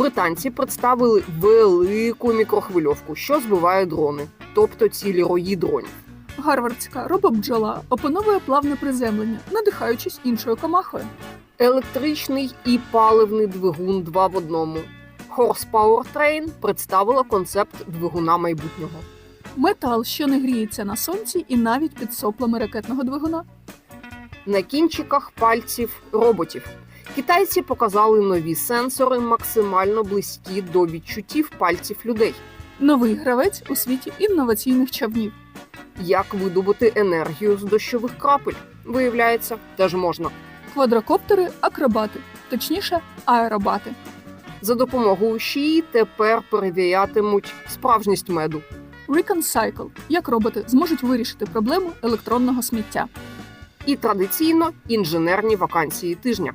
Британці представили велику мікрохвильовку, що збиває дрони, тобто цілі рої дронів. Гарвардська робобджола опановує плавне приземлення, надихаючись іншою комахою. Електричний і паливний двигун два в одному. Horsepower Train представила концепт двигуна майбутнього. Метал, що не гріється на сонці і навіть під соплами ракетного двигуна. На кінчиках пальців роботів. Китайці показали нові сенсори, максимально близькі до відчуттів пальців людей. Новий гравець у світі інноваційних човнів. Як видобути енергію з дощових крапель? Виявляється, теж можна. Квадрокоптери акробати, точніше, аеробати. За допомогою шиї тепер перевірятимуть справжність меду. Reconcyle, як роботи зможуть вирішити проблему електронного сміття. І традиційно інженерні вакансії тижня.